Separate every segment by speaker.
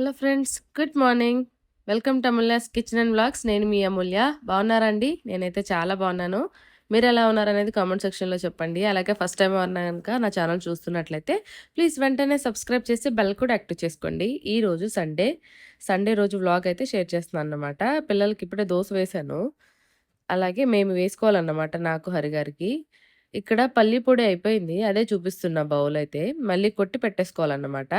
Speaker 1: Hello friends good morning. Welcome to Amulya's kitchen and blogs నేను మీ అమూల్య. బాగున్నారా అండి నేనైతే చాలా బాగున్నాను. మీరు ఎలా ఉన్నారనేది కామెంట్ సెక్షన్లో చెప్పండి. అలాగే ఫస్ట్ టైం ఎవరన్నా కనుక నా ఛానల్ చూస్తున్నట్లయితే ప్లీజ్ వెంటనే సబ్స్క్రైబ్ చేసి బెల్ కూడా యాక్టివ్ చేసుకోండి. ఈ రోజు సండే. సండే రోజు వ్లాగ్ అయితే షేర్ చేస్తున్నాను అన్నమాట. పిల్లలకి ఇప్పుడే దోశ వేశాను. అలాగే మేము వేసుకోవాలన్నమాట నాకు హరిగారికి ఇక్కడ పల్లి పొడి అయిపోయింది. అదే చూపిస్తున్న బౌల్ అయితే. మళ్ళీ కొట్టి పెట్టేసుకోవాలన్నమాట.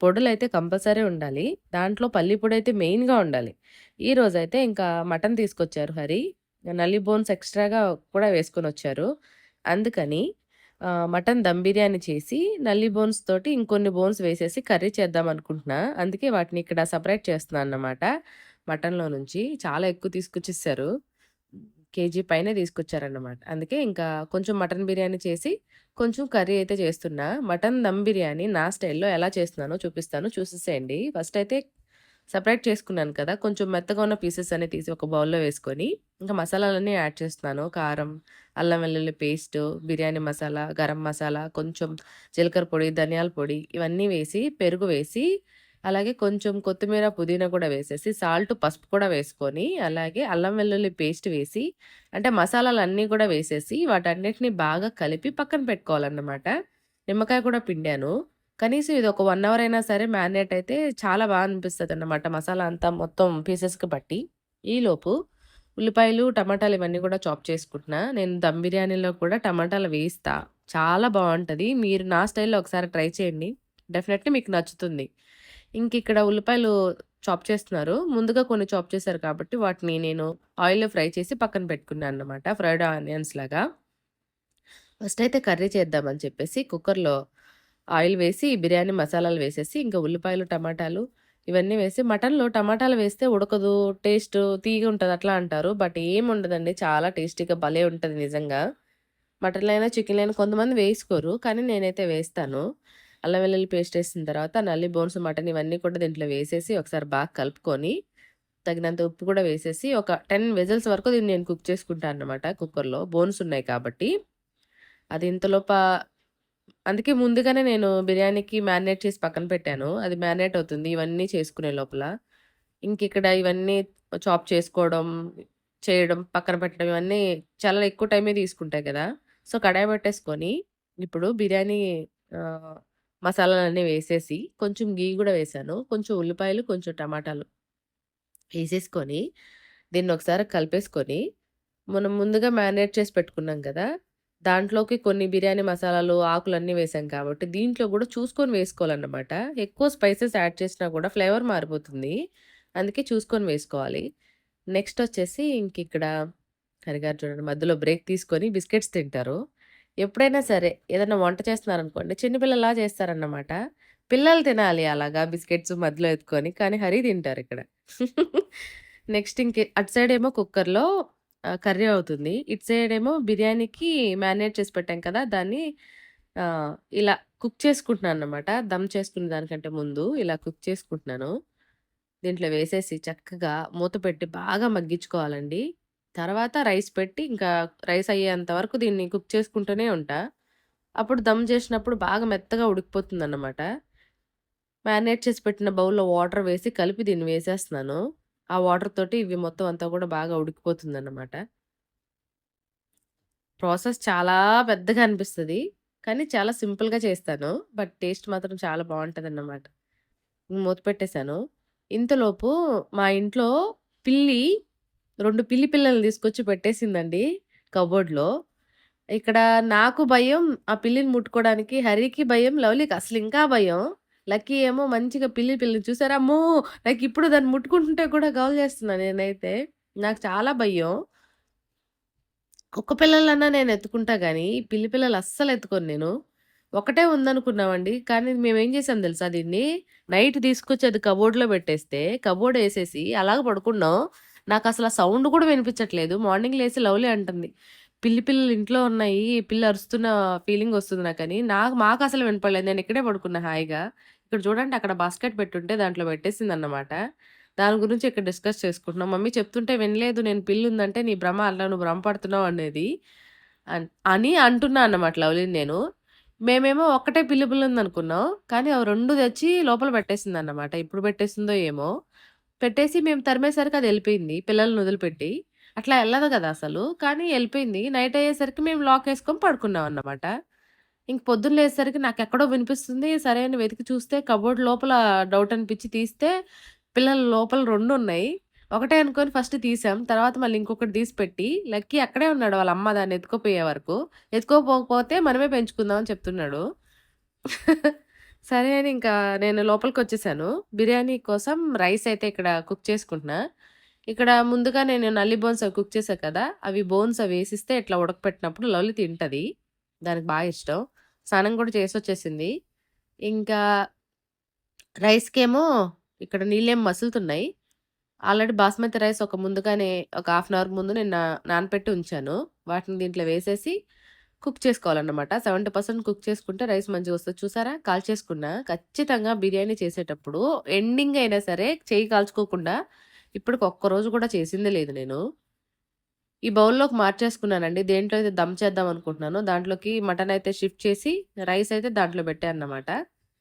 Speaker 1: పొడులు అయితే కంపల్సరీ ఉండాలి. దాంట్లో పల్లి పొడి అయితే మెయిన్గా ఉండాలి. ఈ రోజైతే ఇంకా మటన్ తీసుకొచ్చారు హరి. నల్లి బోన్స్ ఎక్స్ట్రాగా కూడా వేసుకొని వచ్చారు. అందుకని మటన్ దమ్ బిర్యానీ చేసి నల్లి బోన్స్ తోటి ఇంకొన్ని బోన్స్ వేసేసి కర్రీ చేద్దాం అనుకుంటున్నా. అందుకే వాటిని ఇక్కడ సపరేట్ చేస్తున్నాను అన్నమాట మటన్లో నుంచి చాలా ఎక్కువ తీసుకొచ్చేసారు. కేజీ పైన తీసుకొచ్చారన్నమాట. అందుకే ఇంకా కొంచెం మటన్ బిర్యానీ చేసి కొంచెం కర్రీ అయితే చేస్తున్నా. మటన్ దమ్ బిర్యానీ నా స్టైల్లో ఎలా చేస్తున్నానో చూపిస్తాను. చూసేసేయండి. ఫస్ట్ అయితే సపరేట్ చేసుకున్నాను కదా కొంచెం మెత్తగా ఉన్న పీసెస్ అన్ని తీసి ఒక బౌల్లో వేసుకొని ఇంకా మసాలాలన్నీ యాడ్ చేస్తున్నాను. కారం అల్లం వెల్లుల్లి పేస్ట్ బిర్యానీ మసాలా గరం మసాలా కొంచెం జీలకర్ర పొడి ధనియాల పొడి ఇవన్నీ వేసి పెరుగు వేసి అలాగే కొంచెం కొత్తిమీర పుదీనా కూడా వేసేసి సాల్ట్ పసుపు కూడా వేసుకొని అలాగే అల్లం వెల్లుల్లి పేస్ట్ వేసి అంటే మసాలాలు అన్నీ కూడా వేసేసి వాటన్నిటిని బాగా కలిపి పక్కన పెట్టుకోవాలన్నమాట. నిమ్మకాయ కూడా పిండాను. కనీసం ఇది ఒక వన్ అవర్ అయినా సరే మ్యారినేట్ అయితే చాలా బాగా అనిపిస్తుంది అన్నమాట మసాలా అంతా మొత్తం పీసెస్కి బట్టి ఈలోపు ఉల్లిపాయలు టమాటాలు ఇవన్నీ కూడా చాప్ చేసుకుంటున్నా. నేను దమ్ బిర్యానీలో కూడా టమాటాలు వేస్తా. చాలా బాగుంటుంది. మీరు నా స్టైల్లో ఒకసారి ట్రై చేయండి. డెఫినెట్లీ మీకు నచ్చుతుంది. ఇంక ఇక్కడ ఉల్లిపాయలు చాప్ చేస్తున్నారు. ముందుగా కొన్ని చాప్ చేశారు కాబట్టి వాటిని నేను ఆయిల్లో ఫ్రై చేసి పక్కన పెట్టుకున్నాను అనమాట ఫ్రైడ్ ఆనియన్స్ లాగా. ఫస్ట్ అయితే కర్రీ చేద్దామని చెప్పేసి కుక్కర్లో ఆయిల్ వేసి బిర్యానీ మసాలాలు వేసేసి ఇంకా ఉల్లిపాయలు టమాటాలు ఇవన్నీ వేసి మటన్లో టమాటాలు వేస్తే ఉడకదు టేస్ట్ తీగ ఉంటుంది అట్లా అంటారు బట్ ఏం ఉండదండి చాలా టేస్టీగా భలే ఉంటుంది నిజంగా. మటన్లైనా చికెన్లైనా కొంతమంది వేసుకోరు కానీ నేనైతే వేస్తాను. అల్లం వెల్లుల్లి పేస్ట్ వేసిన తర్వాత నల్లి బోన్స్ మటన్ ఇవన్నీ కూడా దీంట్లో వేసేసి ఒకసారి బాగా కలుపుకొని తగినంత ఉప్పు కూడా వేసేసి ఒక టెన్ వెజల్స్ వరకు దీన్ని నేను కుక్ చేసుకుంటాను అనమాట కుక్కర్లో. బోన్స్ ఉన్నాయి కాబట్టి. అది ఇంతలోప అందుకే ముందుగానే నేను బిర్యానీకి మ్యారినేట్ చేసి పక్కన పెట్టాను. అది మ్యారినేట్ అవుతుంది. ఇవన్నీ చేసుకునే లోపల. ఇంక ఇక్కడ ఇవన్నీ చాప్ చేసుకోవడం చేయడం పక్కన పెట్టడం ఇవన్నీ చాలా ఎక్కువ టైమే తీసుకుంటాయి కదా. సో కడాయి పెట్టేసుకొని ఇప్పుడు బిర్యానీ మసాలాలన్నీ వేసేసి కొంచెం గీ కూడా వేసాను. కొంచెం ఉల్లిపాయలు కొంచెం టమాటాలు వేసేసుకొని దీన్ని ఒకసారి కలిపేసుకొని మనం ముందుగా మ్యారినేట్ చేసి పెట్టుకున్నాం కదా! దాంట్లోకి కొన్ని బిర్యానీ మసాలాలు ఆకులన్నీ వేసాం కాబట్టి దీంట్లో కూడా చూసుకొని వేసుకోవాలన్నమాట. ఎక్కువ స్పైసెస్ యాడ్ చేసినా కూడా ఫ్లేవర్ మారిపోతుంది. అందుకే చూసుకొని వేసుకోవాలి. నెక్స్ట్ వచ్చేసి ఇంక ఇక్కడ హరిగారు చూడండి మధ్యలో బ్రేక్ తీసుకొని బిస్కెట్స్ తింటారు. ఎప్పుడైనా సరే ఏదైనా వంట చేస్తున్నారనుకోండి చిన్నపిల్లలా చేస్తారన్నమాట. పిల్లలు తినాలి అలాగా బిస్కెట్స్ మధ్యలో ఎత్తుకొని కానీ హరి తింటారు ఇక్కడ. నెక్స్ట్ ఇంక అటు సైడ్ ఏమో కుక్కర్లో కర్రీ అవుతుంది. ఇటు సైడ్ ఏమో బిర్యానీకి మ్యారినేట్ చేసి పెట్టాం కదా దాన్ని ఇలా కుక్ చేసుకుంటున్నాను అన్నమాట. దమ్ చేసుకునే దానికంటే ముందు ఇలా కుక్ చేసుకుంటున్నాను. దీంట్లో వేసేసి చక్కగా మూత పెట్టి బాగా మగ్గించుకోవాలండి. తర్వాత రైస్ పెట్టి ఇంకా రైస్ అయ్యేంత వరకు దీన్ని కుక్ చేసుకుంటూనే ఉంటా. అప్పుడు దమ్ చేసినప్పుడు బాగా మెత్తగా ఉడికిపోతుంది అన్నమాట మ్యారినేట్ చేసి పెట్టిన బౌల్లో వాటర్ వేసి కలిపి దీన్ని వేసేస్తున్నాను. ఆ వాటర్ తోటి ఇవి మొత్తం అంతా కూడా బాగా ఉడికిపోతుంది అన్నమాట ప్రాసెస్ చాలా పెద్దగా అనిపిస్తుంది. కానీ చాలా సింపుల్గా చేస్తాను. బట్ టేస్ట్ మాత్రం చాలా బాగుంటుంది అన్నమాట మూత పెట్టేశాను. ఇంతలోపు మా ఇంట్లో పిల్లి రెండు పిల్లి పిల్లలు తీసుకొచ్చి పెట్టేసిందండి కబోర్డ్లో. ఇక్కడ నాకు భయం ఆ పిల్లిని ముట్టుకోవడానికి హరికి భయం లవ్లీకి అసలు ఇంకా భయం. లక్కీ ఏమో మంచిగా పిల్లి పిల్లిని చూసారా అమ్మో! నాకు ఇప్పుడు దాన్ని ముట్టుకుంటుంటే కూడా గౌల్ చేస్తున్నా నేనైతే. నాకు చాలా భయం. కుక్క పిల్లలన్నా నేను ఎత్తుకుంటా కానీ పిల్లి పిల్లలు అస్సలు ఎత్తుకోను నేను. ఒకటే ఉందనుకున్నామండి కానీ మేము ఏం చేసాం తెలుసా దీన్ని? నైట్ తీసుకొచ్చి అది కబోర్డ్లో పెట్టేస్తే కబోర్డ్ వేసేసి అలాగ పడుకున్నాం. నాకు అసలు ఆ సౌండ్ కూడా వినిపించట్లేదు. మార్నింగ్ లేచి లవ్లీ అంటుంది. పిల్లి పిల్లలు ఇంట్లో ఉన్నాయి పిల్లలు అరుస్తున్న ఫీలింగ్ వస్తుంది నాకని. నాకు మాకు అసలు వినపడలేదు. నేను ఇక్కడే పడుకున్నా హాయిగా. ఇక్కడ చూడండి అక్కడ బాస్కెట్ పెట్టుంటే దాంట్లో పెట్టేసింది అన్నమాట దాని గురించి ఇక్కడ డిస్కస్ చేసుకుంటున్నాం. మమ్మీ చెప్తుంటే వినలేదు. నేను పిల్లి ఉందంటే నీ భ్రమ అలా నువ్వు భ్రమ పడుతున్నావు అనేది అన్- అని అంటున్నా అన్నమాట లవ్లీని నేను. మేమేమో ఒక్కటే పిల్లి పిల్ల ఉందనుకున్నాం. కానీ అవి 2 తెచ్చి లోపల పెట్టేసింది అన్నమాట ఇప్పుడు పెట్టేసిందో ఏమో! పెట్టేసి మేము తరిమేసరికి అది వెళ్ళిపోయింది పిల్లల్ని వదిలిపెట్టి. అట్లా వెళ్ళదు కదా అసలు. కానీ వెళ్ళిపోయింది నైట్ అయ్యేసరికి మేము లాక్ వేసుకొని పడుకున్నాం అన్నమాట ఇంక పొద్దున్న లేసేసరికి నాకెక్కడో వినిపిస్తుంది. సరే అని వెతికి చూస్తే కబోర్డ్ లోపల డౌట్ అనిపించి తీస్తే పిల్లలు లోపల రెండు ఉన్నాయి. ఒకటే అనుకొని ఫస్ట్ తీసాం. తర్వాత మళ్ళీ ఇంకొకటి తీసి పెట్టి లక్కీ అక్కడే ఉన్నాడు వాళ్ళ అమ్మ దాన్ని ఎత్తుకోపోయే వరకు. ఎత్తుకోపోకపోతే మనమే పెంచుకుందాం అని చెప్తున్నాడు. సరే అని ఇంకా నేను లోపలికి వచ్చేసాను బిర్యానీ కోసం రైస్ అయితే ఇక్కడ కుక్ చేసుకుంటున్నా. ఇక్కడ ముందుగా నేను నల్లి బోన్స్ అవి కుక్ చేసా కదా! అవి బోన్స్ అవి వేసిస్తే ఇట్లా ఉడకపెట్టినప్పుడు లవలి తింటుంది దానికి బాగా ఇష్టం. స్నానం కూడా చేసి వచ్చేసింది ఇంకా రైస్‌కేమో ఇక్కడ నీళ్ళేం మసులుతున్నాయి. ఆల్రెడీ బాస్మతి రైస్ ఒక ముందుగానే ఒక హాఫ్ అన్ అవర్ ముందు నేను నా నానపెట్టి ఉంచాను. వాటిని దీంట్లో వేసేసి కుక్ చేసుకోవాలన్నమాట. 70% కుక్ చేసుకుంటే రైస్ మంచిగా వస్తుంది చూసారా? కాల్చేసుకున్నా. ఖచ్చితంగా బిర్యానీ చేసేటప్పుడు ఎండింగ్ అయినా సరే చెయ్యి కాల్చుకోకుండా ఇప్పటికి ఒక్కరోజు కూడా చేసిందే లేదు నేను. ఈ బౌల్‌లోకి మార్చేసుకున్నానండి. దేంట్లో అయితే దమ్ చేద్దాం అనుకుంటున్నాను దాంట్లోకి మటన్ అయితే షిఫ్ట్ చేసి రైస్ అయితే దాంట్లో పెట్టాను అన్నమాట.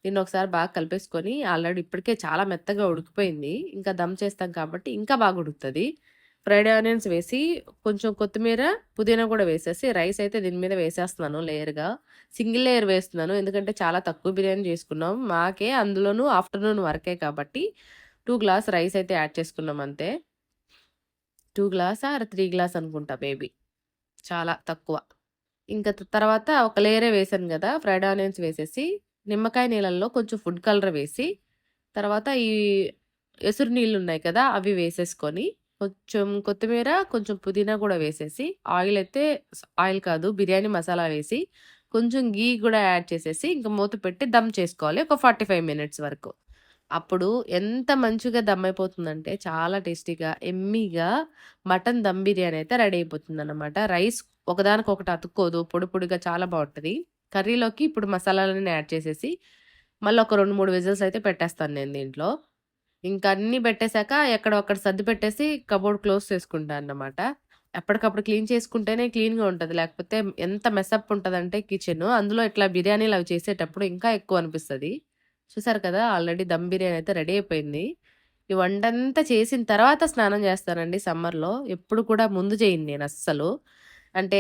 Speaker 1: దీన్ని ఒకసారి బాగా కలిపేసుకొని ఆల్రెడీ ఇప్పటికే చాలా మెత్తగా ఉడికిపోయింది. ఇంకా దమ్ చేస్తాం కాబట్టి ఇంకా బాగా ఉడుకుతుంది ఫ్రైడ్ ఆనియన్స్ వేసి కొంచెం కొత్తిమీర, పుదీనా కూడా వేసేసి రైస్ అయితే దీని మీద వేసేస్తున్నాను లేయర్‌గా. సింగిల్ లేయర్ వేస్తున్నాను. ఎందుకంటే చాలా తక్కువ బిర్యానీ చేసుకున్నాం. మాకే అందులోనూ ఆఫ్టర్‌నూన్ వరకే కాబట్టి టూ గ్లాస్ రైస్ అయితే యాడ్ చేసుకున్నాం అంతే. Two glass or three glass అనుకుంటా మేబీ. చాలా తక్కువ. ఇంకా తర్వాత ఒక లేయరే వేసాను కదా ఫ్రైడ్ ఆనియన్స్ వేసేసి నిమ్మకాయ నీళ్ళల్లో కొంచెం ఫుడ్ కలర్ వేసి తర్వాత ఈ ఎసురు నీళ్ళు ఉన్నాయి కదా! అవి వేసేసుకొని కొంచెం కొత్తిమీర, కొంచెం పుదీనా కూడా వేసేసి ఆయిల్ అయితే ఆయిల్ కాదు బిర్యానీ మసాలా వేసి కొంచెం ఘీ కూడా యాడ్ చేసేసి ఇంక మూత పెట్టి దమ్ చేసుకోవాలి. ఒక 45 మినిట్స్ వరకు. అప్పుడు ఎంత మంచిగా దమ్ అయిపోతుందంటే చాలా టేస్టీగా, ఎమ్మీగా మటన్ దమ్ బిర్యానీ అయితే రెడీ అయిపోతుంది అనమాట రైస్ ఒకదానికొకటి అతుక్కోదు. పొడి పొడిగా చాలా బాగుంటుంది కర్రీలోకి ఇప్పుడు మసాలాలన్నీ యాడ్ చేసేసి మళ్ళీ ఒక 2, 3 విజిల్స్ అయితే పెట్టేస్తాను నేను దీంట్లో. ఇంక అన్నీ పెట్టేసాక ఎక్కడ అక్కడ సర్ది పెట్టేసి కబోర్డ్ క్లోజ్ చేసుకుంటాను అన్నమాట. ఎప్పటికప్పుడు క్లీన్ చేసుకుంటేనే క్లీన్‌గా ఉంటుంది లేకపోతే ఎంత మెసప్ అంటే కిచెన్ అందులో ఇట్లా బిర్యానీలు అవి చేసేటప్పుడు ఇంకా ఎక్కువ అనిపిస్తుంది చూసారు కదా! ఆల్రెడీ దమ్ బిర్యానీ అయితే రెడీ అయిపోయింది. ఈ వంటంతా చేసిన తర్వాత స్నానం చేస్తానండి సమ్మర్‌లో. ఎప్పుడు కూడా ముందు చేయండి నేను అస్సలు. అంటే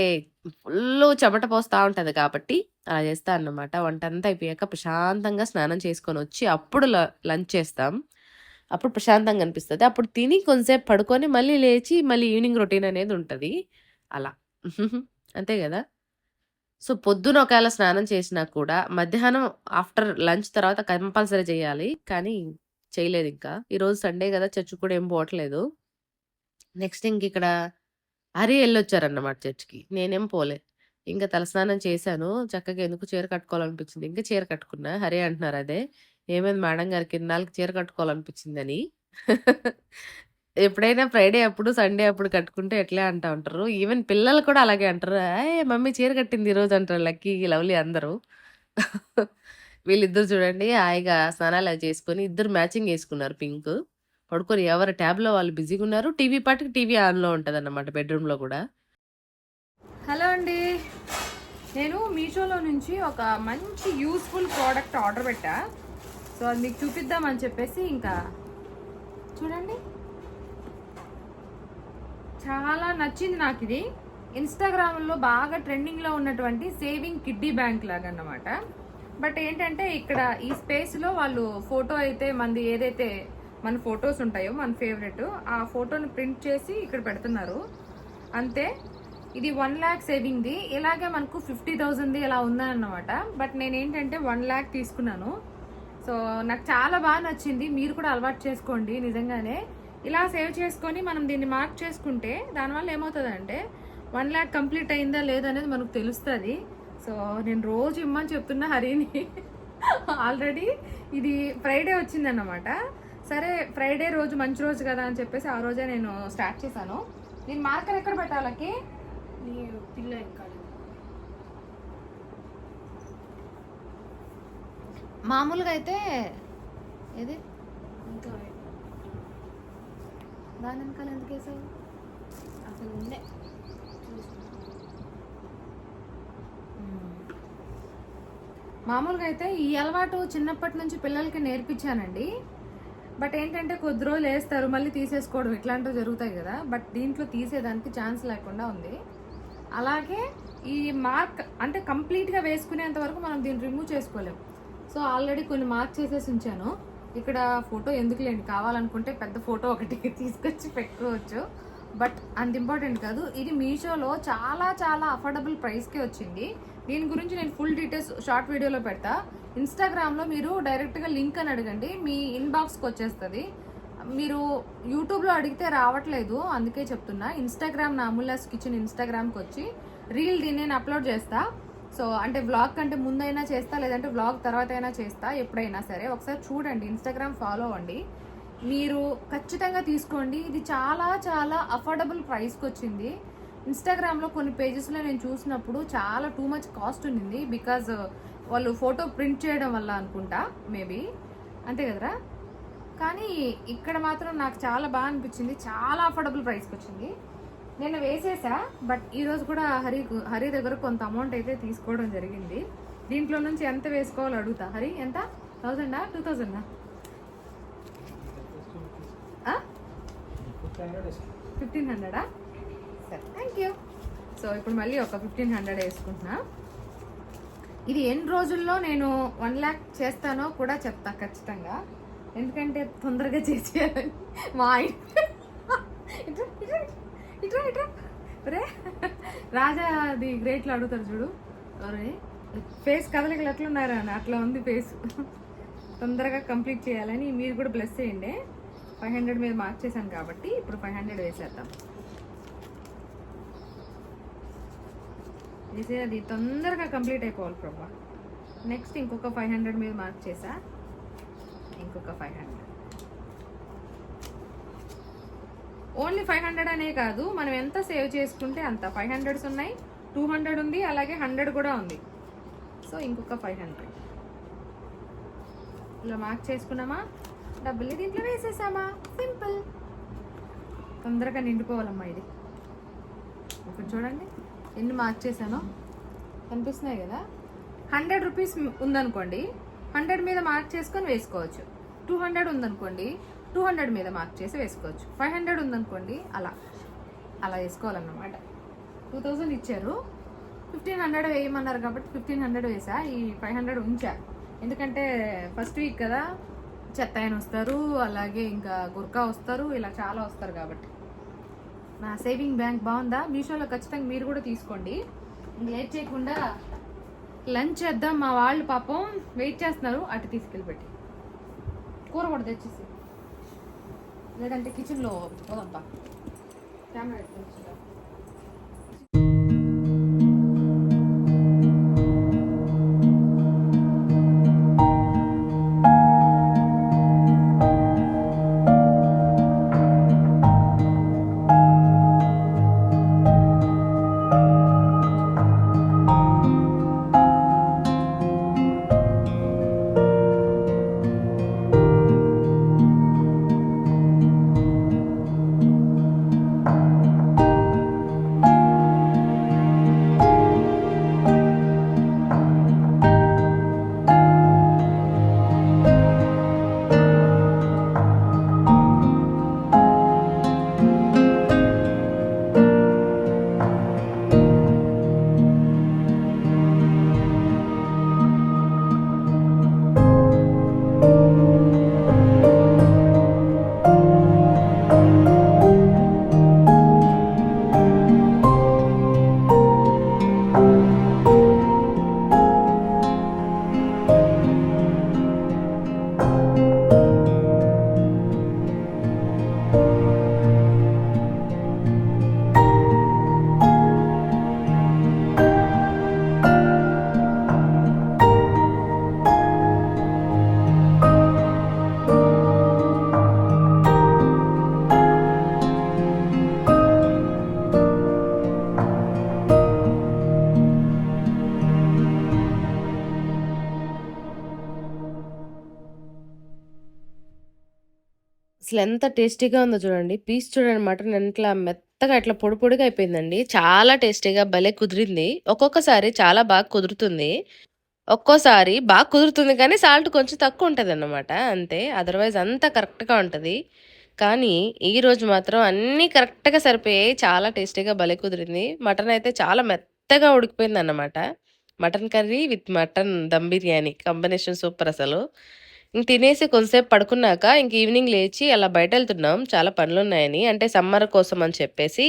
Speaker 1: ఫుల్లు చెమట పోస్తూ ఉంటుంది కాబట్టి అలా చేస్తా అన్నమాట. వంటంతా అయిపోయాక ప్రశాంతంగా స్నానం చేసుకొని వచ్చి అప్పుడు ల లంచ్ చేస్తాం. అప్పుడు ప్రశాంతంగా అనిపిస్తుంది అప్పుడు తిని కొంతసేపు పడుకొని మళ్ళీ లేచి మళ్ళీ ఈవినింగ్ రొటీన్ అనేది ఉంటుంది అలా. అంతే కదా సో, పొద్దున ఒకవేళ స్నానం చేసినా కూడా మధ్యాహ్నం ఆఫ్టర్ లంచ్ తర్వాత కంపల్సరీ చేయాలి. కానీ చేయలేదు ఇంకా ఈరోజు సండే కదా చర్చ్ కూడా ఏం పోవట్లేదు. నెక్స్ట్ ఇంకిక్కడ హరి వెళ్ళొచ్చారన్నమాట చర్చ్‌కి. నేనేం పోలే. ఇంకా తలస్నానం చేశాను. చక్కగా ఎందుకు చీర కట్టుకోవాలనిపించింది. ఇంకా చీర కట్టుకున్నా. హరి అంటున్నారు అదే. "ఏమైంది మేడం గారికి ఇన్నాళ్ళకి చీర కట్టుకోవాలనిపించిందని." ఎప్పుడైనా ఫ్రైడే అప్పుడు, సండే అప్పుడు కట్టుకుంటే ఎట్లే అంటా ఉంటారు. ఈవెన్ పిల్లలు కూడా అలాగే అంటారు. ఏ మమ్మీ చీర కట్టింది ఈరోజు" అంటారు లక్కీ, లవ్లీ అందరూ. వీళ్ళిద్దరు చూడండి హాయిగా స్నానాలు చేసుకొని ఇద్దరు మ్యాచింగ్ వేసుకున్నారు పింక్. పడుకొని ఎవరు ట్యాబ్‌లో వాళ్ళు బిజీగా ఉన్నారు టీవీ పాటికి టీవీ ఆన్‌లో ఉంటుంది అన్నమాట బెడ్‌రూమ్‌లో కూడా
Speaker 2: హలో అండి నేను మీషోలో నుంచి ఒక మంచి యూస్ఫుల్ ప్రోడక్ట్ ఆర్డర్ పెట్టా సో అది మీకు చూపిద్దామని చెప్పేసి ఇంకా. చూడండి. చాలా నచ్చింది నాకు ఇది. ఇన్స్టాగ్రామ్లో బాగా ట్రెండింగ్లో ఉన్నటువంటి సేవింగ్ కిడ్డీ బ్యాంక్ లాగా అన్నమాట బట్ ఏంటంటే ఇక్కడ ఈ స్పేస్లో వాళ్ళు ఫోటో అయితే మనది ఏదైతే మన ఫొటోస్ ఉంటాయో మన ఫేవరెట్ ఆ ఫోటోని ప్రింట్ చేసి ఇక్కడ పెడుతున్నారు. అంతే. ఇది వన్ ల్యాక్ సేవింగ్ది ఇలాగే మనకు ఫిఫ్టీ థౌజండ్ది ఇలా ఉందన్నమాట. బట్ నేను ఏంటంటే వన్ ల్యాక్ తీసుకున్నాను. సో నాకు చాలా బాగా నచ్చింది. మీరు కూడా అలవాటు చేసుకోండి నిజంగానే. ఇలా సేవ్ చేసుకొని మనం దీన్ని మార్క్ చేసుకుంటే దానివల్ల ఏమవుతుందంటే వన్ ల్యాక్ కంప్లీట్ అయిందా లేదా అనేది మనకు తెలుస్తుంది. సో నేను రోజు ఇమ్మని చెప్తున్నా హరిని. ఆల్రెడీ ఇది ఫ్రైడే వచ్చిందన్నమాట. సరే ఫ్రైడే రోజు మంచి రోజు కదా అని చెప్పేసి ఆ రోజే నేను స్టార్ట్ చేశాను. నేను మార్కర్ ఎక్కడ పెట్టాలకి
Speaker 3: పిల్ల
Speaker 2: మామూలుగా అయితే ఏది?
Speaker 3: ఇంకా
Speaker 2: దాని వెనకాల ఎందుకు వేసావు?
Speaker 3: అసలు ఉండే.
Speaker 2: మామూలుగా అయితే ఈ అలవాటు చిన్నప్పటి నుంచి పిల్లలకి నేర్పించానండి. బట్ ఏంటంటే కొద్ది రోజులు వేస్తారు మళ్ళీ తీసేసుకోవడం ఇట్లాంటివి జరుగుతాయి కదా. బట్ దీంట్లో తీసేదానికి ఛాన్స్ లేకుండా ఉంది. అలాగే ఈ మార్క్ అంటే కంప్లీట్గా వేసుకునేంత వరకు మనం దీన్ని రిమూవ్ చేసుకోలేం. సో ఆల్రెడీ కొన్ని మార్క్ చేసేసి ఉంచాను. ఇక్కడ ఫోటో ఎందుకు లేండి కావాలనుకుంటే పెద్ద ఫోటో ఒకటి తీసుకొచ్చి పెట్టుకోవచ్చు. బట్ అంత ఇంపార్టెంట్ కాదు. ఇది మీషోలో చాలా చాలా అఫోర్డబుల్ ప్రైస్కే వచ్చింది. దీని గురించి నేను ఫుల్ డీటెయిల్స్ షార్ట్ వీడియోలో పెడతా. ఇన్స్టాగ్రామ్లో మీరు డైరెక్ట్గా లింక్ అని అడగండి. మీ ఇన్బాక్స్కి వచ్చేస్తుంది. మీరు యూట్యూబ్లో అడిగితే రావట్లేదు. అందుకే చెప్తున్నా. ఇన్స్టాగ్రామ్ నా అమూల్యాస్ కిచెన్ ఇన్స్టాగ్రామ్కి వచ్చి రీల్ దీన్ని నేను అప్లోడ్ చేస్తా. సో అంటే వ్లాగ్ కంటే ముందైనా చేస్తా లేదంటే వ్లాగ్ తర్వాత అయినా చేస్తా ఎప్పుడైనా సరే. ఒకసారి చూడండి ఇన్స్టాగ్రామ్ ఫాలో అవ్వండి మీరు ఖచ్చితంగా తీసుకోండి. ఇది చాలా చాలా అఫోర్డబుల్ ప్రైస్కి వచ్చింది. ఇన్స్టాగ్రామ్లో కొన్ని పేజెస్లో నేను చూసినప్పుడు చాలా టూ మచ్ కాస్ట్ ఉండింది బికాజ్ uh, వాళ్ళు ఫోటో ప్రింట్ చేయడం వల్ల అనుకుంటా మేబీ అంతే కదరా? కానీ ఇక్కడ మాత్రం నాకు చాలా బాగా అనిపించింది. చాలా అఫోర్డబుల్ ప్రైస్కి వచ్చింది. నేను వేసేసా బట్ ఈరోజు కూడా హరి హరి దగ్గర కొంత అమౌంట్ అయితే తీసుకోవడం జరిగింది. దీంట్లో నుంచి ఎంత వేసుకోవాలో అడుగుతా. హరి ఎంత? థౌజండా టూ థౌజండా ఫిఫ్టీన్ హండ్రెడా సరే. థ్యాంక్ యూ సో ఇప్పుడు మళ్ళీ ఒక ఫిఫ్టీన్ హండ్రెడ్ వేసుకుంటున్నా. ఇది ఎన్ని రోజుల్లో నేను వన్ ల్యాక్ చేస్తానో కూడా చెప్తా ఖచ్చితంగా. ఎందుకంటే తొందరగా చేసేయాలని మా ఆయన ఇట్రా ఇట్రా రే రాజా అది గ్రేట్లో అడుగుతారు చూడు. రే ఫేస్ కదలికలు ఎట్లున్నారా అని అట్లా ఉంది ఫేస్ తొందరగా కంప్లీట్ చేయాలని మీరు కూడా బ్లెస్ చేయండి. ఫైవ్ హండ్రెడ్ మీద మార్క్ చేశాను కాబట్టి ఇప్పుడు ఫైవ్ హండ్రెడ్ వేసేద్దాం. వేసే అది తొందరగా కంప్లీట్ అయిపోవాలి ప్రభా. నెక్స్ట్ ఇంకొక ఫైవ్ హండ్రెడ్ మీద మార్క్ చేసా. ఇంకొక five hundred only five hundred అనే కాదు మనం ఎంత సేవ్ చేసుకుంటే అంత. ఫైవ్ హండ్రెడ్స్ ఉన్నాయి టూ హండ్రెడ్ ఉంది అలాగే హండ్రెడ్ కూడా ఉంది. సో ఇంకొక ఫైవ్ హండ్రెడ్. ఇలా మార్క్ చేసుకున్నామా? డబ్బులు దీంట్లో వేసేసామా? సింపుల్. తొందరగా నిండిపోవాలమ్మా ఇది. ఒకటి చూడండి ఎన్ని మార్క్ చేశానో. కనిపిస్తున్నాయి కదా? హండ్రెడ్ రూపీస్ ఉందనుకోండి హండ్రెడ్ మీద మార్క్ చేసుకొని వేసుకోవచ్చు. టూ హండ్రెడ్ ఉందనుకోండి టూ హండ్రెడ్ మీద మార్క్ చేసి వేసుకోవచ్చు. ఫైవ్ హండ్రెడ్ ఉందనుకోండి అలా. అలా వేసుకోవాలన్నమాట. టూ థౌజండ్ ఇచ్చారు. ఫిఫ్టీన్ హండ్రెడ్ వేయమన్నారు కాబట్టి ఫిఫ్టీన్ హండ్రెడ్ వేసా. ఈ ఫైవ్ హండ్రెడ్ ఉంచా. ఎందుకంటే ఫస్ట్ వీక్ కదా చెత్త ఆయన వస్తారు అలాగే ఇంకా గుర్కా వస్తారు ఇలా చాలా వస్తారు కాబట్టి. నా సేవింగ్ బ్యాంక్ బాగుందా? మీషోలో ఖచ్చితంగా మీరు కూడా తీసుకోండి. లేట్ చేయకుండా లంచ్ చేద్దాం మా వాళ్ళు పాపం. వెయిట్ చేస్తున్నారు. అటు తీసుకెళ్ళి పెట్టి. కూర కూడా తెచ్చేసి. 내가 이제 기출로 벗었다. 뺨을 좀 주자.
Speaker 1: అసలు ఎంత టేస్టీగా ఉందో చూడండి. పీస్ చూడండి మటన్ ఎట్లా మెత్తగా ఇట్లా పొడి పొడిగా అయిపోయిందండి. చాలా టేస్టీగా భలే కుదిరింది. ఒక్కొక్కసారి చాలా బాగా కుదురుతుంది. ఒక్కోసారి బాగా కుదురుతుంది కానీ సాల్ట్ కొంచెం తక్కువ ఉంటుంది అన్నమాట అంతే అదర్వైజ్ అంతా కరెక్ట్గా ఉంటుంది కానీ ఈరోజు మాత్రం అన్నీ కరెక్ట్గా సరిపోయాయి చాలా టేస్టీగా భలే కుదిరింది మటన్ అయితే చాలా మెత్తగా ఉడికిపోయింది అన్నమాట mutton curry with mutton dum biryani combination super అసలు ఇంక తినేసి కొంతసేపు పడుకున్నాక ఇంక ఈవినింగ్ లేచి అలా బయట వెళ్తున్నాం చాలా పనులు ఉన్నాయని అంటే సమ్మర్ కోసం అని చెప్పేసి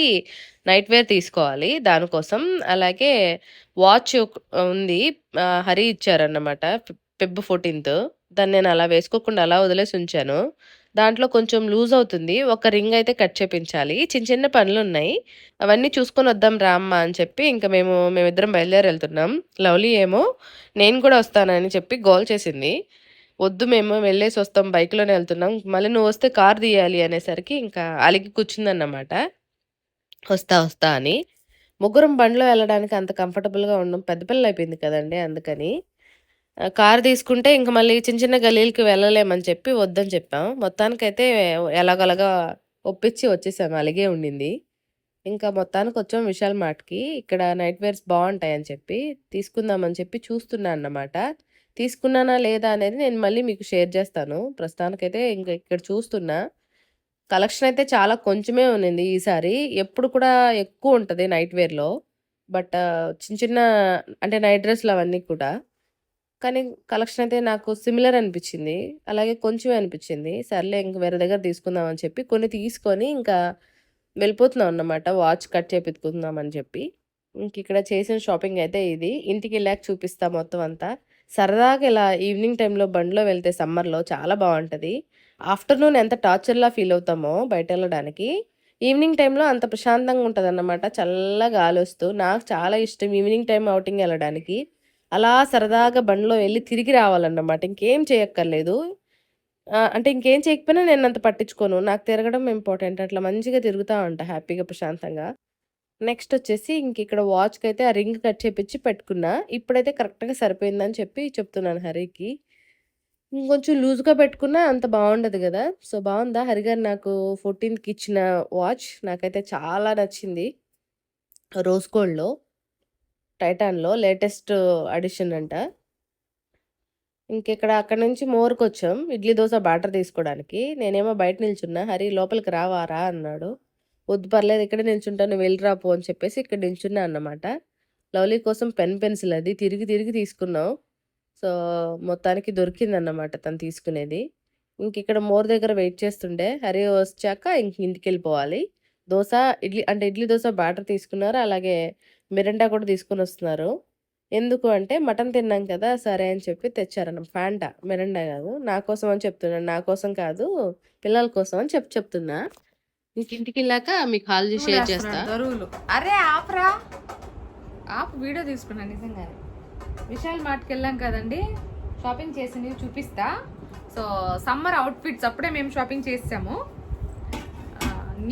Speaker 1: నైట్ వేర్ తీసుకోవాలి దానికోసం. అలాగే వాచ్ ఉంది. హరి ఇచ్చారన్నమాట. Feb fourteenth. దాన్ని నేను అలా వేసుకోకుండా అలా వదిలేసి ఉంచాను. దాంట్లో కొంచెం లూజ్ అవుతుంది. ఒక రింగ్ అయితే కట్ చేపించాలి. చిన్న చిన్న పనులు ఉన్నాయి అవన్నీ చూసుకొని వద్దాం రామ్మ అని చెప్పి ఇంకా మేము మేమిద్దరం బయలుదేరి వెళ్తున్నాం లవ్లీ ఏమో నేను కూడా వస్తానని చెప్పి గోల్ చేసింది. వద్దు మేము వెళ్ళేసి వస్తాం బైక్లోనే వెళ్తున్నాం. మళ్ళీ నువ్వు వస్తే కార్ తీయాలి అనేసరికి ఇంకా అలిగి కూర్చుందన్నమాట. వస్తా వస్తా అని. ముగ్గురం బండిలో వెళ్ళడానికి అంత కంఫర్టబుల్గా ఉండడం పెద్ద పిల్లలు అయిపోయింది కదండి అందుకని. కార్ తీసుకుంటే ఇంక మళ్ళీ చిన్న చిన్న గలీలకి వెళ్ళలేమని చెప్పి వద్దని చెప్పాం. మొత్తానికైతే ఎలాగోలాగా ఒప్పించి వచ్చేసాము అలాగే ఉండింది. ఇంకా మొత్తానికి వచ్చాం విశాల్ మార్ట్కి. ఇక్కడ నైట్ వేర్స్ బాగుంటాయని చెప్పి తీసుకుందామని చెప్పి చూస్తున్నా అన్నమాట. తీసుకున్నానా లేదా అనేది నేను మళ్ళీ మీకు షేర్ చేస్తాను. ప్రస్తుతానికైతే ఇంకా ఇక్కడ చూస్తున్నా. కలెక్షన్ అయితే చాలా కొంచెమే ఉన్నింది ఈసారి. ఎప్పుడు కూడా ఎక్కువ ఉంటుంది నైట్ వేర్లో. బట్ చిన్న చిన్న అంటే నైట్ డ్రెస్లు అవన్నీ కూడా. కానీ కలెక్షన్ అయితే నాకు సిమిలర్ అనిపించింది. అలాగే కొంచెమే అనిపించింది. సర్లే ఇంక వేరే దగ్గర తీసుకుందాం అని చెప్పి కొన్ని తీసుకొని ఇంకా వెళ్ళిపోతున్నాం అన్నమాట. వాచ్ కట్ చేపించుకుందాం అని చెప్పి. ఇంక ఇక్కడ చేసిన షాపింగ్ అయితే ఇది. ఇంటికి వెళ్ళాక చూపిస్తా మొత్తం అంతా. సరదాగా ఇలా ఈవినింగ్ టైంలో బండిలో వెళ్తే సమ్మర్లో చాలా బాగుంటుంది ఆఫ్టర్నూన్ ఎంత టార్చర్లా ఫీల్ అవుతామో బయట వెళ్ళడానికి ఈవినింగ్ టైంలో అంత ప్రశాంతంగా ఉంటుంది అన్నమాట చల్లగా గాలి వస్తూ నాకు చాలా ఇష్టం ఈవినింగ్ టైం అవుటింగ్ వెళ్ళడానికి అలా సరదాగా బండిలో వెళ్ళి తిరిగి రావాలన్నమాట. ఇంకేం చేయక్కర్లేదు. అంటే ఇంకేం చేయకపోయినా నేను అంత పట్టించుకోను. నాకు తిరగడం ఇంపార్టెంట్. అట్లా మంచిగా తిరుగుతూ ఉంటా హ్యాపీగా ప్రశాంతంగా. నెక్స్ట్ వచ్చేసి ఇంక ఇక్కడ వాచ్కి అయితే ఆ రింగ్ కట్ చేపించి పెట్టుకున్నా. ఇప్పుడైతే కరెక్ట్గా సరిపోయిందని చెప్పి చెప్తున్నాను హరికి. ఇంకొంచెం లూజ్గా పెట్టుకున్నా అంత బాగుండదు కదా. సో బాగుందా? హరి గారు నాకు ఫోర్టీన్త్కి ఇచ్చిన వాచ్ నాకైతే చాలా నచ్చింది. రోజ్ గోల్డ్లో టైటాన్లో లేటెస్ట్ అడిషన్ అంట. ఇంకెక్కడ అక్కడ నుంచి మోర్కి వచ్చాం ఇడ్లీ దోశ బ్యాటర్ తీసుకోవడానికి. నేనేమో బయట నిల్చున్నా. హరి లోపలికి రావారా? అన్నాడు. వద్దు పర్లేదు ఇక్కడ నిల్చుంటాను వెళ్ళిరాపో అని చెప్పేసి ఇక్కడ నిల్చున్నా అన్నమాట. లవ్లీ కోసం పెన్ పెన్సిల్ అది తిరిగి తిరిగి తీసుకున్నాం. సో మొత్తానికి దొరికిందన్నమాట తను తీసుకునేది. ఇంక ఇక్కడ మోర్ దగ్గర వెయిట్ చేస్తుండే. హరి వచ్చాక ఇంక ఇంటికి వెళ్ళిపోవాలి. దోశ ఇడ్లీ అంటే ఇడ్లీ దోశ బ్యాటర్ తీసుకున్నారు. అలాగే మిరిండా కూడా తీసుకొని వస్తున్నారు. ఎందుకు అంటే మటన్ తిన్నాం కదా సరే అని చెప్పి తెచ్చారన్న ఫ్యాంటా. మిరిండా కాదు నా కోసం అని చెప్తున్నాను నా కోసం కాదు పిల్లల కోసం అని చెప్పి చెప్తున్నా. ఇంక ఇంటికి వెళ్ళాక మీకు కాల్ చేసి షేర్ చేస్తా.
Speaker 2: దరువులు. అరే ఆపరా. ఆపు వీడియో తీసుకున్నా నిజంగానే. విశాల్ మార్ట్కి వెళ్ళాం కదండి. షాపింగ్ చేసినవి చూపిస్తా. సో సమ్మర్ అవుట్ఫిట్స్ అప్పుడే మేము షాపింగ్ చేసాము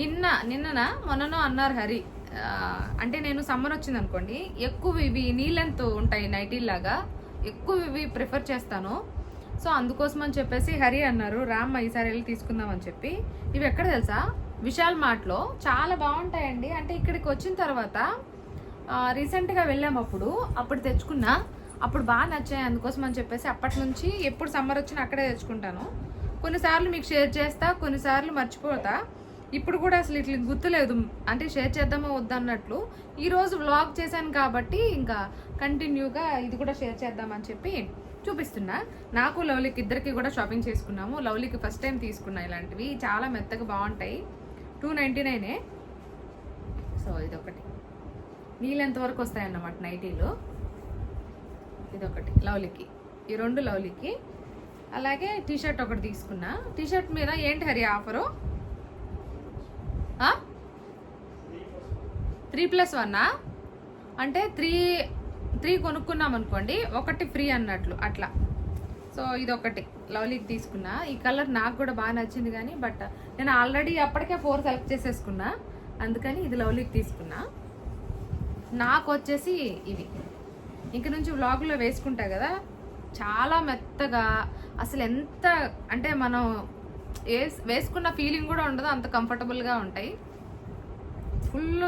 Speaker 2: నిన్న నిన్నన? మొన్ననో అన్నారు హరి. అంటే నేను సమ్మర్ వచ్చింది అనుకోండి ఎక్కువ ఇవి నీళ్ళంతో ఉంటాయి నైటీ లాగా ఎక్కువ ఇవి ప్రిఫర్ చేస్తాను. సో అందుకోసం అని చెప్పేసి హరి అన్నారు రామ్మ ఈసారి వెళ్ళి తీసుకుందాం అని చెప్పి. ఇవి ఎక్కడ తెలుసా? విశాల్ మార్ట్లో చాలా బాగుంటాయండి. అంటే ఇక్కడికి వచ్చిన తర్వాత రీసెంట్గా వెళ్ళాము అప్పుడు అప్పుడు తెచ్చుకున్నా అప్పుడు బాగా నచ్చాయి అందుకోసం అని చెప్పేసి అప్పటి నుంచి ఎప్పుడు సమ్మర్ వచ్చినా అక్కడే తెచ్చుకుంటాను. కొన్నిసార్లు మీకు షేర్ చేస్తా కొన్నిసార్లు మర్చిపోతా. ఇప్పుడు కూడా అసలు ఇట్లా గుర్తులేదు. అంటే షేర్ చేద్దామో వద్దన్నట్లు ఈరోజు వ్లాగ్ చేశాను కాబట్టి ఇంకా కంటిన్యూగా ఇది కూడా షేర్ చేద్దామని చెప్పి చూపిస్తున్నా. నాకు లవ్లీకి ఇద్దరికి కూడా షాపింగ్ చేసుకున్నాము. లవ్లీకి ఫస్ట్ టైం తీసుకున్నా ఇలాంటివి. చాలా మెత్తగా బాగుంటాయి. Two ninety నైనే. సో ఇదొకటి. నీళ్ళు ఎంతవరకు వస్తాయన్నమాట నైటీలు? ఇదొకటి లవ్లీకి ఈ రెండు లవ్లీకి అలాగే టీ షర్ట్ ఒకటి తీసుకున్నా. టీ షర్ట్ మీద ఏంటి హరి ఆఫరు? త్రీ ప్లస్ వన్నా? అంటే త్రీ త్రీ కొనుక్కున్నాం అనుకోండి ఒకటి ఫ్రీ అన్నట్లు అట్లా. సో ఇదొకటి. లవ్లీకి తీసుకున్నా. ఈ కలర్ నాకు కూడా బాగా నచ్చింది కానీ బట్ నేను ఆల్రెడీ అప్పటికే ఫోర్ సెలెక్ట్ చేసేసుకున్నా. అందుకని ఇది లవ్లీకి తీసుకున్నా. నాకు వచ్చేసి ఇవి. ఇంక నుంచి వ్లాగ్లో వేసుకుంటా కదా చాలా మెత్తగా అసలు ఎంత అంటే మనం వేస్- వేసుకున్న ఫీలింగ్ కూడా ఉండదు అంత కంఫర్టబుల్గా ఉంటాయి. ఫుల్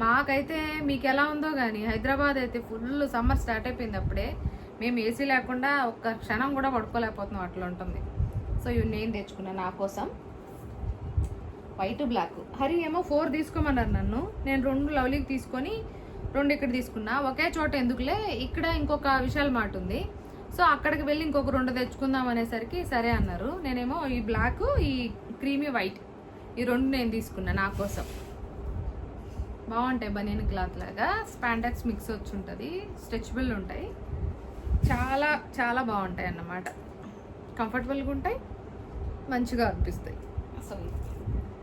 Speaker 2: మాకైతే మీకు ఎలా ఉందో కానీ హైదరాబాద్ అయితే ఫుల్ సమ్మర్ స్టార్ట్ అయిపోయింది అప్పుడే. మేము ఏసీ లేకుండా ఒక్క క్షణం కూడా పడుకోలేకపోతున్నాం అట్లా ఉంటుంది. సో ఇవి నేను తెచ్చుకున్నాను నా కోసం. వైట్ బ్లాక్ హరి ఏమో ఫోర్ తీసుకోమన్నారు నన్ను. నేను రెండు లవ్లీకి తీసుకొని రెండు ఇక్కడ తీసుకున్నా. ఒకే చోట ఎందుకులే? ఇక్కడ ఇంకొక విశాల్ మాట ఉంది. సో అక్కడికి వెళ్ళి ఇంకొక రెండు తెచ్చుకుందాం అనేసరికి సరే అన్నారు. నేనేమో ఈ బ్లాక్ ఈ క్రీమీ వైట్ ఈ రెండు నేను తీసుకున్నా నా కోసం. బాగుంటాయి బనియన్ క్లాత్ లాగా. స్పాండక్స్ మిక్స్ వచ్చి ఉంటుంది. స్ట్రెచబుల్ ఉంటాయి. చాలా చాలా బాగుంటాయి అన్నమాట. కంఫర్టబుల్గా ఉంటాయి మంచిగా అనిపిస్తాయి. సో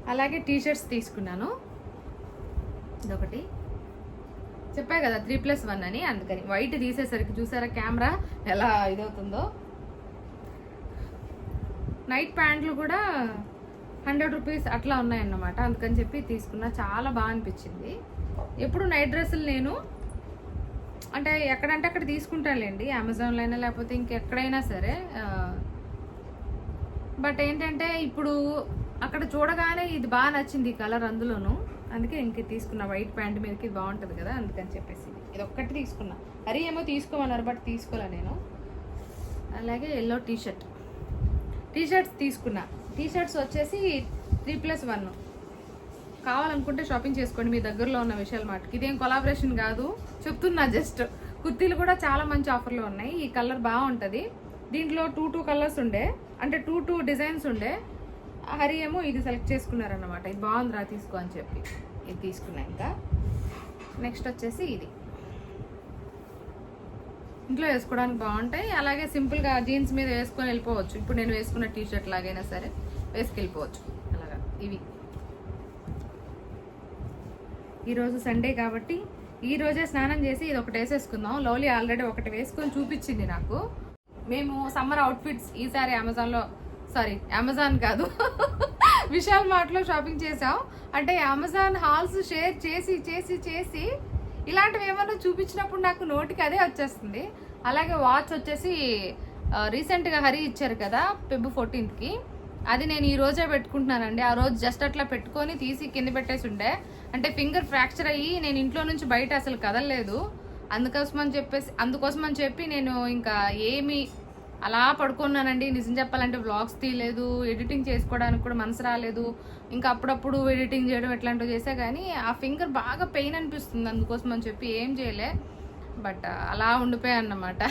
Speaker 2: అలాగే టీ షర్ట్స్ తీసుకున్నాను. ఇదొకటి. చెప్పా కదా త్రీ ప్లస్ వన్ అని అందుకని. వైట్ తీసేసరికి చూసారా కెమెరా ఎలా ఇదవుతుందో? నైట్ ప్యాంట్లు కూడా హండ్రెడ్ రూపీస్ అట్లా ఉన్నాయన్నమాట. అందుకని చెప్పి తీసుకున్నా. చాలా బాగా అనిపించింది. ఎప్పుడు నైట్ డ్రెస్సులు నేను అంటే ఎక్కడంటే అక్కడ తీసుకుంటానులేండి అమెజాన్లో అయినా లేకపోతే ఇంకెక్కడైనా సరే బట్ ఏంటంటే ఇప్పుడు అక్కడ చూడగానే ఇది బాగా నచ్చింది ఈ కలర్ అందులోను. అందుకే ఇంక తీసుకున్నా వైట్ ప్యాంట్ మీదకి ఇది బాగుంటుంది కదా అందుకని చెప్పేసి. ఇది ఒక్కటి తీసుకున్నా. అరే ఏమో తీసుకోమన్నారు బట్ తీసుకోలే నేను. అలాగే ఎల్లో టీషర్ట్. టీషర్ట్స్ తీసుకున్నా. టీషర్ట్స్ వచ్చేసి త్రీ ప్లస్ వన్. కావాలనుకుంటే షాపింగ్ చేసుకోండి మీ దగ్గరలో ఉన్న విషయాల మాటకి. ఇదేం కొలాబరేషన్ కాదు. చెప్తున్నా జస్ట్ కుర్తీలు కూడా చాలా మంచి ఆఫర్లో ఉన్నాయి. ఈ కలర్ బాగుంటుంది. దీంట్లో టూ టూ కలర్స్ ఉండే. అంటే టూ టూ డిజైన్స్ ఉండే. హరి ఏమో ఇది సెలెక్ట్ చేసుకున్నారనమాట ఇది బాగుందిరా తీసుకో అని చెప్పి. ఇది తీసుకున్నా ఇంకా. నెక్స్ట్ వచ్చేసి ఇది. ఇంట్లో వేసుకోవడానికి బాగుంటాయి. అలాగే సింపుల్గా జీన్స్ మీద వేసుకొని వెళ్ళిపోవచ్చు. ఇప్పుడు నేను వేసుకున్న టీ షర్ట్ లాగైనా సరే వేసుకెళ్ళిపోవచ్చు. అలాగా. ఇవి. ఈరోజు సండే కాబట్టి ఈ రోజే స్నానం చేసి ఇది ఒకటి వేసేసుకుందాం. లవ్లీ ఆల్రెడీ ఒకటి వేసుకొని చూపించింది నాకు. మేము సమ్మర్ అవుట్ఫిట్స్ ఈసారి అమెజాన్లో సారీ అమెజాన్ కాదు. విశాల్ మార్ట్లో షాపింగ్ చేసాం అంటే అమెజాన్ హాల్స్ షేర్ చేసి చేసి చేసి ఇలాంటివి ఏమన్నా చూపించినప్పుడు నాకు నోటికి అదే వచ్చేస్తుంది. అలాగే వాచ్ వచ్చేసి రీసెంట్గా హరి ఇచ్చారు కదా ఫిబ్ ఫోర్టీన్త్కి అది నేను ఈ రోజే పెట్టుకుంటున్నానండి. ఆ రోజు జస్ట్ అట్లా పెట్టుకొని తీసి కింద పెట్టేసి ఉండే. అంటే ఫింగర్ ఫ్రాక్చర్ అయ్యి నేను ఇంట్లో నుంచి బయట అసలు కదలలేదు. అందుకోసం అని చెప్పేసి అందుకోసం అని చెప్పి నేను ఇంకా ఏమి అలా పడుకున్నానండి. నిజం చెప్పాలంటే వ్లాగ్స్ తీయలేదు ఎడిటింగ్ చేసుకోవడానికి కూడా మనసు రాలేదు. ఇంకా అప్పుడప్పుడు ఎడిటింగ్ చేయడం ఇట్లాంటివి చేసా కానీ ఆ ఫింగర్ బాగా పెయిన్ అనిపిస్తుంది. అందుకోసం అని చెప్పి ఏం చేయలే. బట్ అలా ఉండిపోయా అన్నమాట.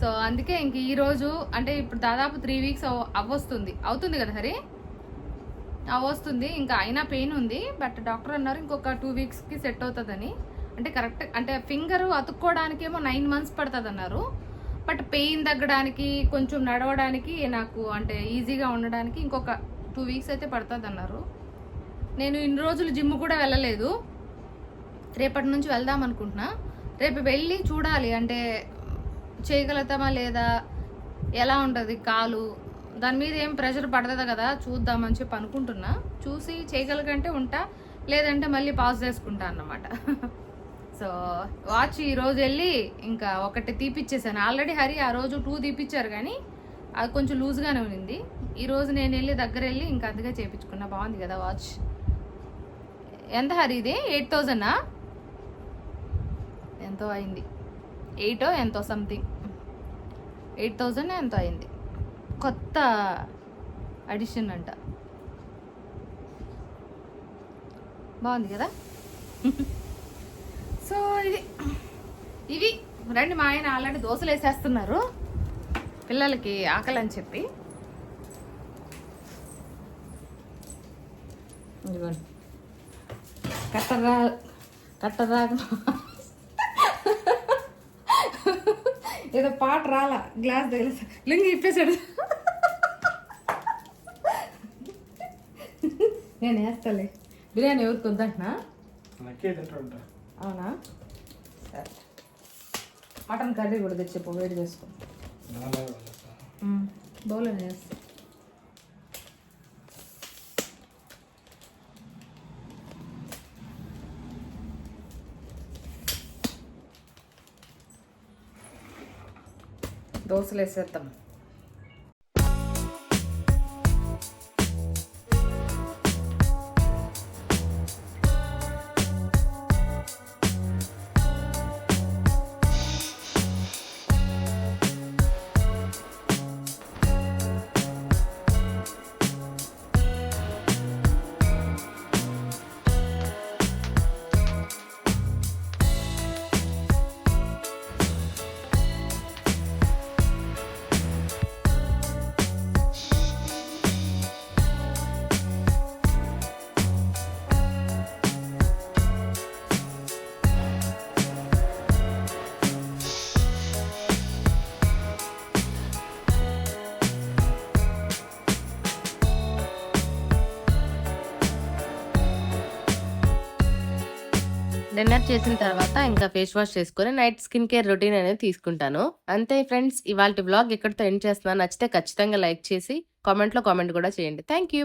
Speaker 2: సో అందుకే ఇంక ఈ రోజు అంటే ఇప్పుడు దాదాపు త్రీ వీక్స్ అవ్వొస్తుంది. అవుతుంది కదా హరి? వస్తుంది ఇంకా అయినా పెయిన్ ఉంది బట్ డాక్టర్ అన్నారు ఇంకొక టూ వీక్స్కి సెట్ అవుతుందని. అంటే కరెక్ట్ అంటే ఫింగర్ అతుక్కోవడానికేమో నైన్ మంత్స్ పడుతుంది అన్నారు బట్ పెయిన్ తగ్గడానికి కొంచెం నడవడానికి నాకు అంటే ఈజీగా ఉండడానికి ఇంకొక టూ వీక్స్ అయితే పడుతుంది అన్నారు నేను ఇన్ని రోజులు జిమ్ కూడా వెళ్ళలేదు. రేపటి నుంచి వెళ్దాం అనుకుంటున్నా. రేపు వెళ్ళి చూడాలి. అంటే చేయగలుగుతామా లేదా? ఎలా ఉంటుంది కాలు? దాని మీద ఏం ప్రెషర్ పడుతుంది కదా? చూద్దామని చెప్పి అనుకుంటున్నా. చూసి చేయగలిగంటే ఉంటా లేదంటే మళ్ళీ పాజ్ చేసుకుంటా అన్నమాట. సో వాచ్ ఈరోజు వెళ్ళి ఇంకా ఒకటి తీపిచ్చేసాను. ఆల్రెడీ హరి ఆ రోజు టూ తీపిచ్చారు కానీ అది కొంచెం లూజ్గానే ఉంది ఈరోజు నేను వెళ్ళి దగ్గర వెళ్ళి ఇంకా అందుగా చేపించుకున్నా. బాగుంది కదా వాచ్ ఎంత హరి ఇది? ఎయిట్ థౌజండా ఎంతో అయింది. ఎయిటో ఎంతో సంథింగ్. ఎయిట్ థౌజండ్ ఎంతో అయింది. కొత్త అడిషన్ అంట. బాగుంది కదా? సో ఇది ఇవి రండి మా ఆయన ఆల్రెడీ దోశలు వేసేస్తున్నారు. పిల్లలకి ఆకలి అని చెప్పి కట్టరా కట్టరా. ఏదో పాట రాలా గ్లాస్ తగిలేసా లింగి ఇప్పేసాడు నేను వేస్తాలే. బిర్యానీ ఎవరికి వద్దంటున్నా అవునా? సరే. మటన్ కర్రీ కూడా తెచ్చిపో వేడి చేసుకో బౌల్లో వేస్తా. దోశలు వేసేద్దాం
Speaker 1: డిన్నర్ చేసిన తర్వాత ఇంకా ఫేస్ వాష్ చేసుకొని నైట్ స్కిన్ కేర్ రొటీన్ అనేది తీసుకుంటాను. అంతే ఫ్రెండ్స్ ఇవాళ బ్లాగ్ ఇక్కడితో ఎండ్ చేస్తున్నాను. నచ్చితే ఖచ్చితంగా లైక్ చేసి కామెంట్లో కామెంట్ కూడా చేయండి. Thank you